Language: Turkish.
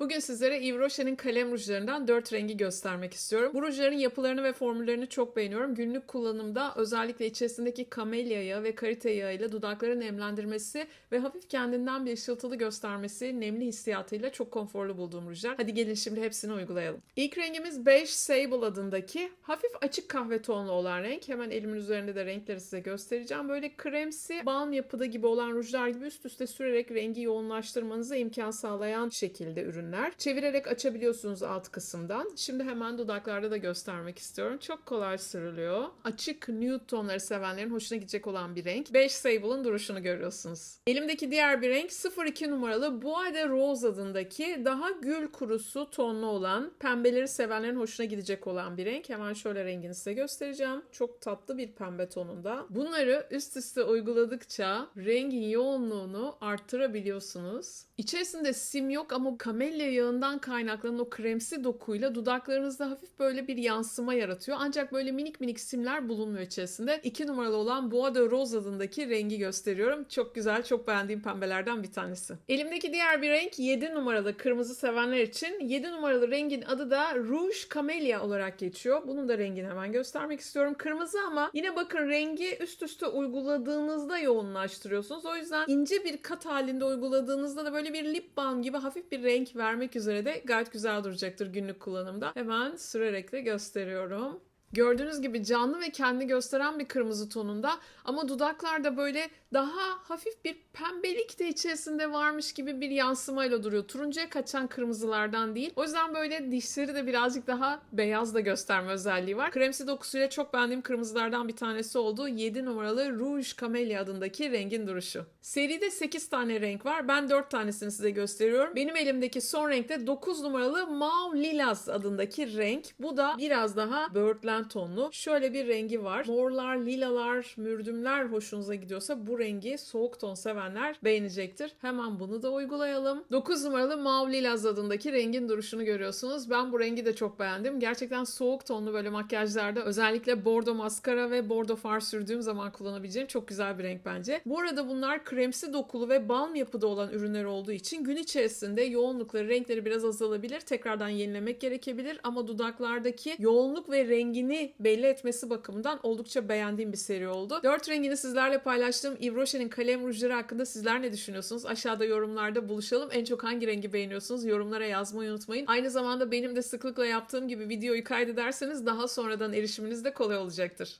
Bugün sizlere Yves Rocher'in kalem rujlarından 4 rengi göstermek istiyorum. Bu rujların yapılarını ve formüllerini çok beğeniyorum. Günlük kullanımda özellikle içerisindeki kamelya yağı ve karite yağıyla dudakları nemlendirmesi ve hafif kendinden bir ışıltılı göstermesi, nemli hissiyatıyla çok konforlu bulduğum rujlar. Hadi gelin şimdi hepsini uygulayalım. İlk rengimiz Beige Sable adındaki hafif açık kahve tonlu olan renk. Hemen elimin üzerinde de renkleri size göstereceğim. Böyle kremsi, balm yapıda gibi olan rujlar gibi üst üste sürerek rengi yoğunlaştırmanıza imkan sağlayan şekilde ürünler. Çevirerek açabiliyorsunuz alt kısımdan. Şimdi hemen dudaklarda da göstermek istiyorum. Çok kolay sürülüyor. Açık nude tonları sevenlerin hoşuna gidecek olan bir renk. Beige Sable'ın duruşunu görüyorsunuz. Elimdeki diğer bir renk 02 numaralı Bois de Rose adındaki daha gül kurusu tonlu olan, pembeleri sevenlerin hoşuna gidecek olan bir renk. Hemen şöyle rengini size göstereceğim. Çok tatlı bir pembe tonunda. Bunları üst üste uyguladıkça rengin yoğunluğunu arttırabiliyorsunuz. İçerisinde sim yok ama kamelya yağından kaynaklanan o kremsi dokuyla dudaklarınızda hafif böyle bir yansıma yaratıyor. Ancak böyle minik minik simler bulunmuyor içerisinde. 2 numaralı olan Bois de Rose adındaki rengi gösteriyorum. Çok güzel, çok beğendiğim pembelerden bir tanesi. Elimdeki diğer bir renk 7 numaralı kırmızı sevenler için. 7 numaralı rengin adı da Rouge Camellia olarak geçiyor. Bunun da rengini hemen göstermek istiyorum. Kırmızı ama yine bakın rengi üst üste uyguladığınızda yoğunlaştırıyorsunuz. O yüzden ince bir kat halinde uyguladığınızda da böyle bir lip balm gibi hafif bir renk vermek üzere de gayet güzel duracaktır günlük kullanımda. Hemen sürerek de gösteriyorum. Gördüğünüz gibi canlı ve kendi gösteren bir kırmızı tonunda ama dudaklarda böyle daha hafif bir pembelik de içerisinde varmış gibi bir yansımayla duruyor. Turuncuya kaçan kırmızılardan değil. O yüzden böyle dişleri de birazcık daha beyaz da gösterme özelliği var. Kremsi dokusuyla çok beğendiğim kırmızılardan bir tanesi oldu. 7 numaralı Rouge Camellia adındaki rengin duruşu. Seride 8 tane renk var. Ben 4 tanesini size gösteriyorum. Benim elimdeki son renk de 9 numaralı Mauve Lilas adındaki renk. Bu da biraz daha böğürtlen tonlu. Şöyle bir rengi var. Morlar, lilalar, mürdümler hoşunuza gidiyorsa bu rengi soğuk ton sevenler beğenecektir. Hemen bunu da uygulayalım. 9 numaralı Mauve Lilas adındaki rengin duruşunu görüyorsunuz. Ben bu rengi de çok beğendim. Gerçekten soğuk tonlu böyle makyajlarda özellikle bordo maskara ve bordo far sürdüğüm zaman kullanabileceğim çok güzel bir renk bence. Bu arada bunlar kremsi dokulu ve balm yapıda olan ürünler olduğu için gün içerisinde yoğunlukları, renkleri biraz azalabilir. Tekrardan yenilemek gerekebilir ama dudaklardaki yoğunluk ve rengini belli etmesi bakımından oldukça beğendiğim bir seri oldu. Dört rengini sizlerle paylaştığım Yves Rocher'in kalem rujları hakkında sizler ne düşünüyorsunuz? Aşağıda yorumlarda buluşalım. En çok hangi rengi beğeniyorsunuz? Yorumlara yazmayı unutmayın. Aynı zamanda benim de sıklıkla yaptığım gibi videoyu kaydederseniz daha sonradan erişiminiz de kolay olacaktır.